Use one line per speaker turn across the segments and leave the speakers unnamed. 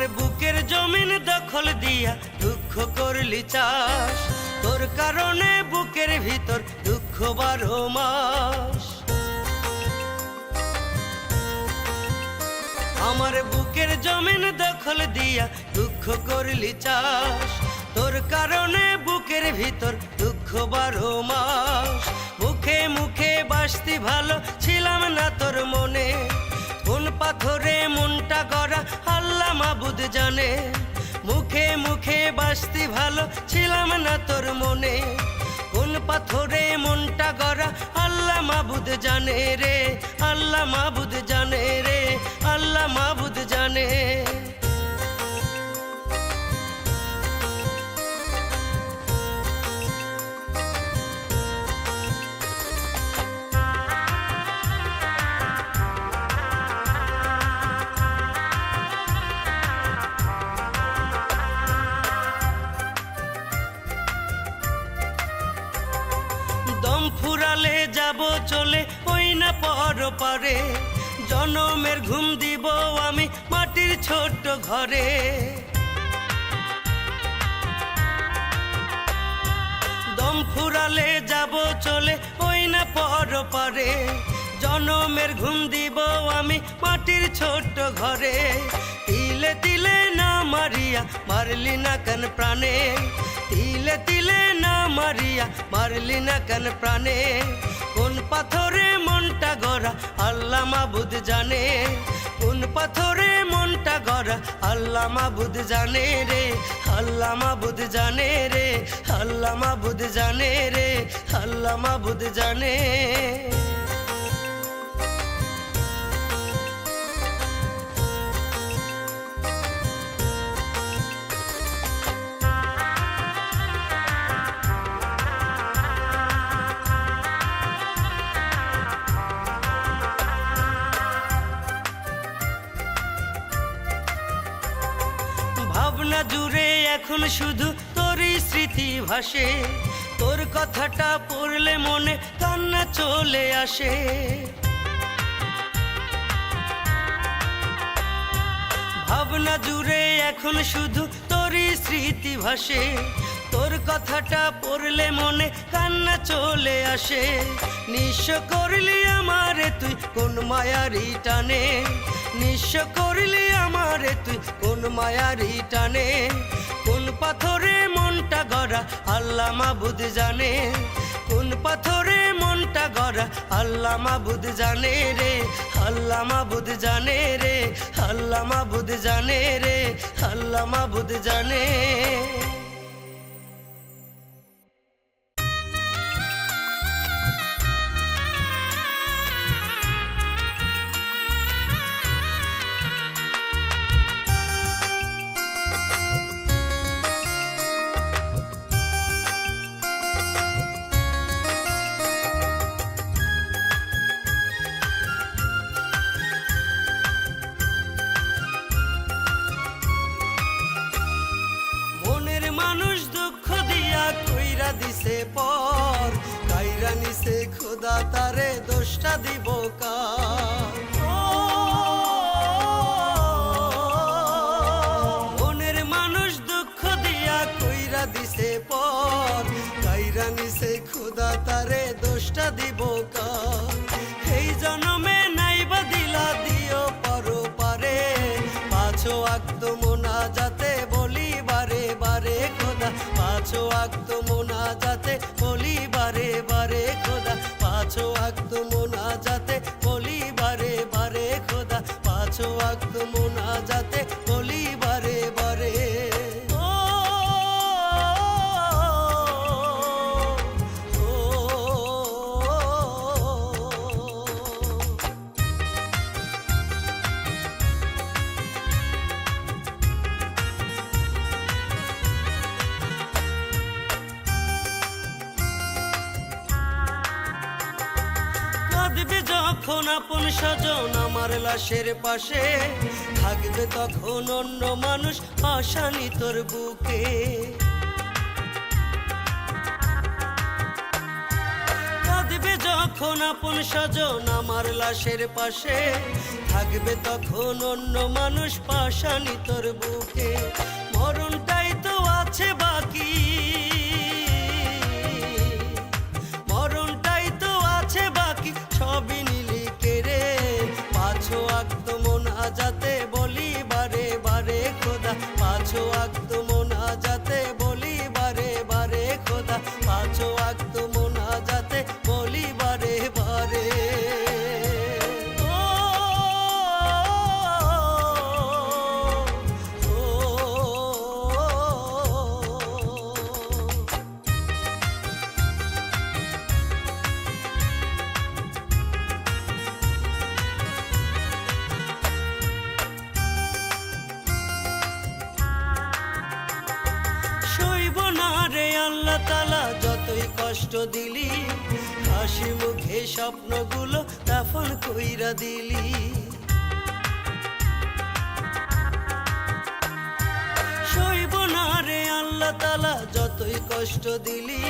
আমার বুকের জমিন দখল দিয়া দুঃখ করলি চাষ। তোর কারণে বুকের ভিতর দুঃখ বারো মাস। আমার বুকের জমিন দখল দিয়া দুঃখ করলি চাষ। তোর কারণে বুকের ভিতর দুঃখ বারো মাস। মুখে মুখে বাসতি ভালো ছিলাম না তোর মনে। কোন পাথরে মনটা গড়া, আল্লাহ মাবুদ জানে। মুখে মুখে বাসতি ভালো, ছিলাম না তোর মনে। কোন পাথরে ওই না পর পারে জনমের ঘুম দিব আমি মাটির ছোট্ট ঘরে। দম ফুরালে যাব চলে ওই না পর পারে জনমের ঘুম দিব আমি মাটির ছোট্ট ঘরে। তিলে তিলে না মারিয়া, মারলি না কেন প্রাণে? তিলে তিলে না মারিয়া, মারলি না কেন প্রাণে? কোন পাথরে মনটা গড়া, আল্লাহ মাবুদ জানে। কোন পাথরে মনটা গড়া, আল্লাহ মাবুদ জানে রে, আল্লাহ মাবুদ জানে রে, আল্লাহ মাবুদ জানে রে, আল্লাহ মাবুদ জানে। ভাবনা জুড়ে এখন শুধু তোরই স্মৃতি ভাসে। তোর কথাটা পড়লে মনে কান্না চলে আসে। ভাবনা জুড়ে এখন শুধু তোরই স্মৃতি ভাসে। তোর কথাটা পড়লে মনে কান্না চলে আসে। নিঃস্ব করলি আমারে তুই কোন মায়ারি টানে। নিঃস্ব করলি আমারে তুই কোন মায়ারি টানে? কোন পাথরে মনটা গড়া আল্লাহ মাবুদ জানে? কোন পাথরে মনটা গড়া আল্লাহ মাবুদ জানে রে? আল্লাহ মাবুদ জানে রে? আল্লাহ মাবুদ জানে রে? আল্লাহ মাবুদ জানে। দিছে পর কাইরা নিছে খোদা তারে দোষটা দিব এই জনমে নাইবা দিলা দিও পারো পারে পাছো আক্ত মোনা যাতে বলি বারে বারে খোদা। পাছো আক্ত মোনা যাতে বলি বারে বারে খোদা। পাছো আক্ত মোনা স্বজন আমার লাশের পাশে। থাকবে তখন অন্য মানুষ আসানি তোর বুকে। যখন আপন স্বজন আমার লাশের পাশে। থাকবে তখন অন্য মানুষ পাশানি তোর বুকে। পাছো হাসি মুখে স্বপ্নগুলো দাফন কইরা দিলি। সইব না রে আল্লাহ তালা যতই কষ্ট দিলি।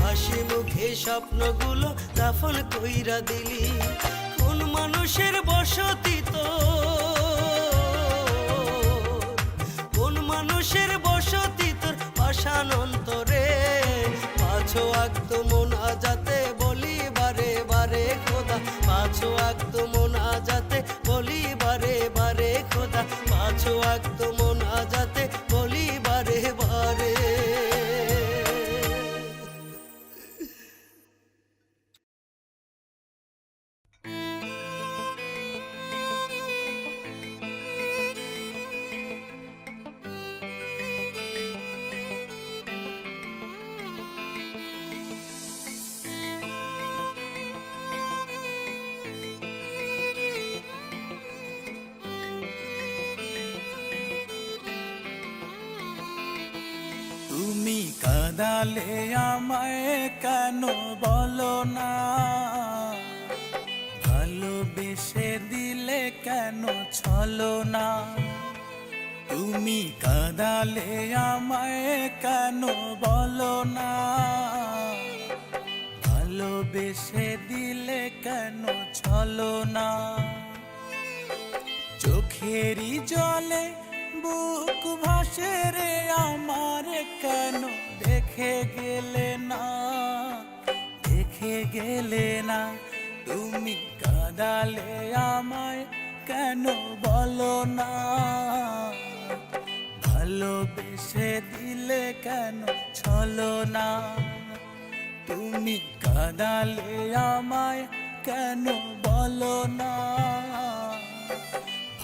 হাসি মুখে স্বপ্নগুলো দাফন কইরা দিলি। কোন মানুষের বসতি তো? কোন মানুষের বসতি তোর পাষাণ অন্তরে? পাছো আক্ত মন আজাতে খোদা একদম না মন
কাদালে আমায় কেন বলো না? ভালোবেসে দিলে কেন ছলো না? তুমি কাদালে আমায় কেন বলো না? ভালোবেসে দিলে কেন ছলো না? চোখেরই জলে বুক ভাসে রে আমার দেখে গেলে না, দেখে গেলে না। তুমি কাদালে আমায় কেন বলো না? ভালোবেসে দিলে কেন ছলো না? তুমি কাদালে আমায় কেন বলো না?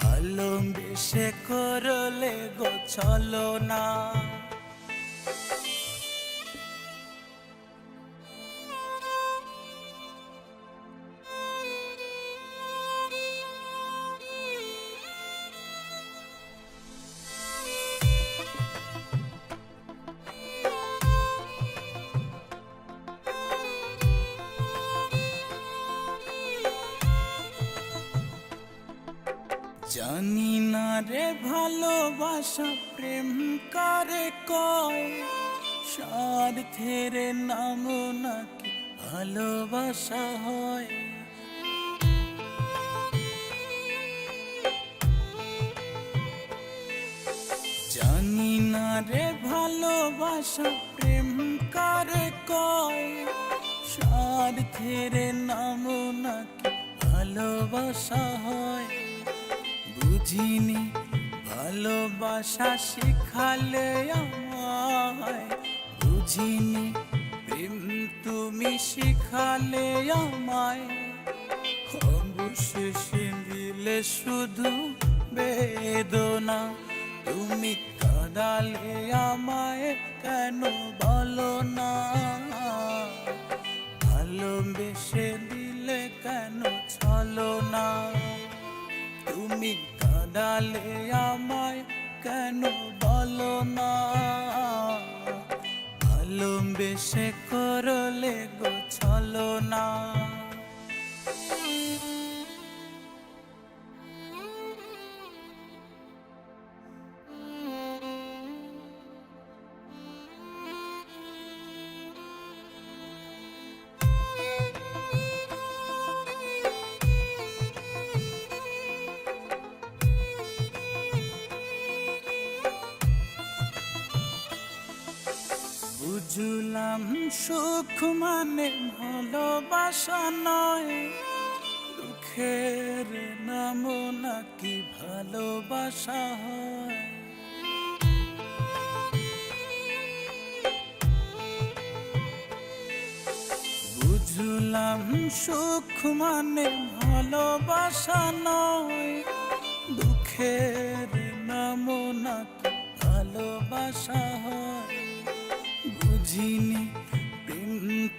ভালোবেসে করলে গো চলো না। ভালোবাসা প্রেম করে কয়? স্বার্থের নাম নাকি ভালোবাসা হয়? জানি না রে ভালোবাসা প্রেম করে কয়? স্বার্থের নাম নাকি ভালোবাসা হয়? বুঝিনি ভালোবাসা শিখালে আমায় বুঝিনি, প্রেম তুমি শিখালে আমায়। অবশেষে দিলে শুধু বেদনা, তুমি কাদালে আমায় কেন বলো না? ভালোবেসে দিলে কেন ছলো না? তুমি কাদালে আমায় কেন বলো না? ভালোবেসে করলে গো ছলো না। সুখ মানে ভালোবাসা নয়। দুঃখের নাম নাকি ভালোবাসা হয়? বুঝলাম সুখ মানে ভালোবাসা নয়। দুঃখের নাম নাকি ভালোবাসা হয়? বুঝিনি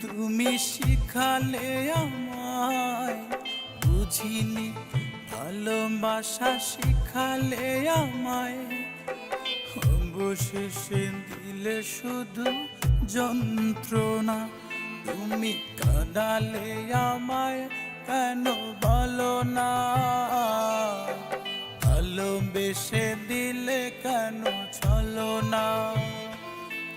তুমি শিখালে আমায়, বুঝিনি, ভালোবাসা শিখালে আমায়। অবশেষে দিলে শুধু যন্ত্রণা, তুমি কাঁদালে আমায়, কেন বলো না? ভালোবেসে দিলে কেন চলো না?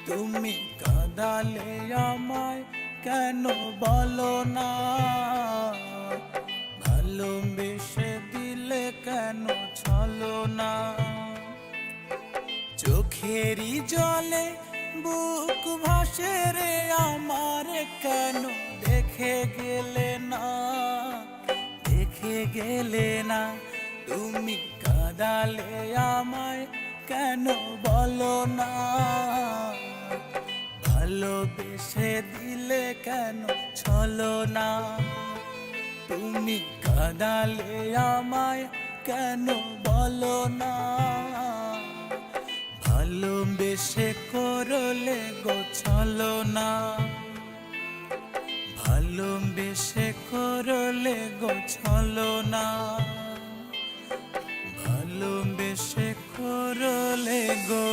তুমি কাঁদালে আমায় কেন বলো না? ভালোবেসে দিলে কেন চলো না? চোখেরই জলে বুক ভাসে রে, আমার কেন দেখে গেলে না? দেখে গেলে না, তুমি কাঁদালে আমায় কেন বলো না? ভালোবেসে দিলে কেন চলো না? তুমি কাঁদালে আমায় কেন বলো না? ভালোবেসে করলে গো গোছালো না? ভালোবেসে করলে গো গোছালো না? ভালোবেসে করলে গো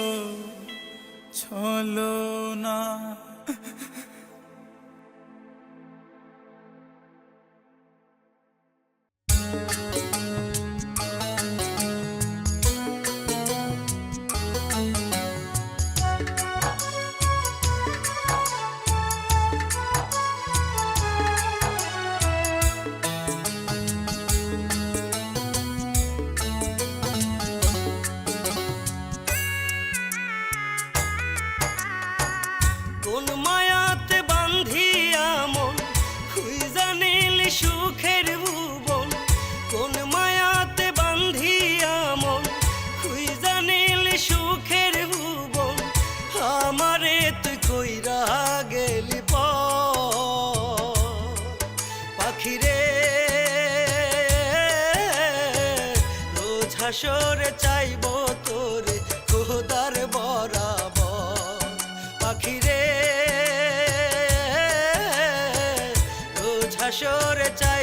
ছলো না।
পাখিরে। রোজ হাসরে চাইব তোরে খোদার বরাবর। পাখিরে রোজ চাইব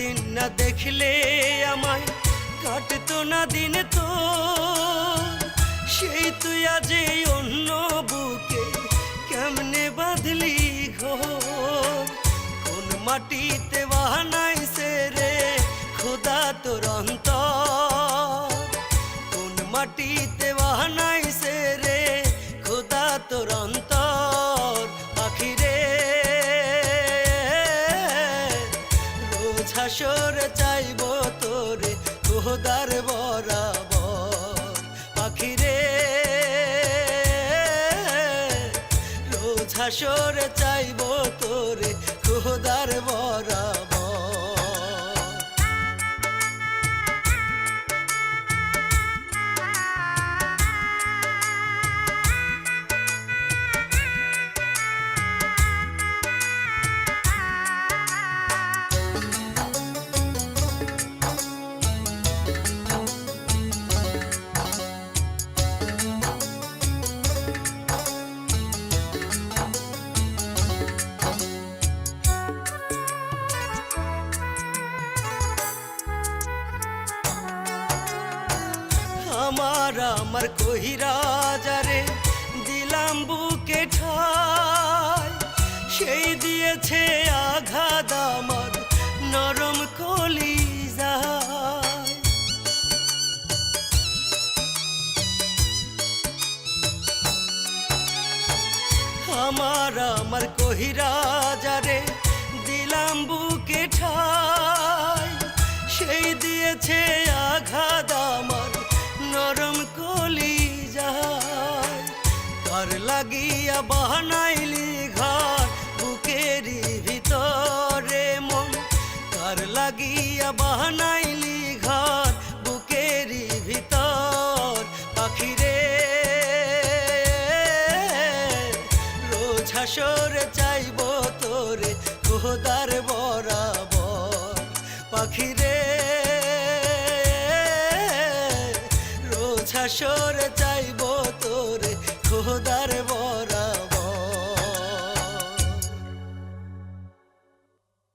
দিন না দেখলে আমায় কাটতো না দিন তো। সেই তুই আজ অন্য বুকে কেমনে বাঁধলি ঘর কোন মাটিতে বাহানাই সে রে খোদা তোর অন্তর? কোন মাটিতে বাহানাই সে রে খোদা তোর অন্তর? হাসর চাইব তোরে খোদার বরাবর সেই দিয়েছে আঘাত আমার নরম কলি আমার আমার কহিরা যারে দিলাম বুকে ঠাই। সেই দিয়েছে আঘাত আমার নরম কলি যায় কার লাগিয়া বাহানাইলি ঘর লাগিয়া বাহানাইলি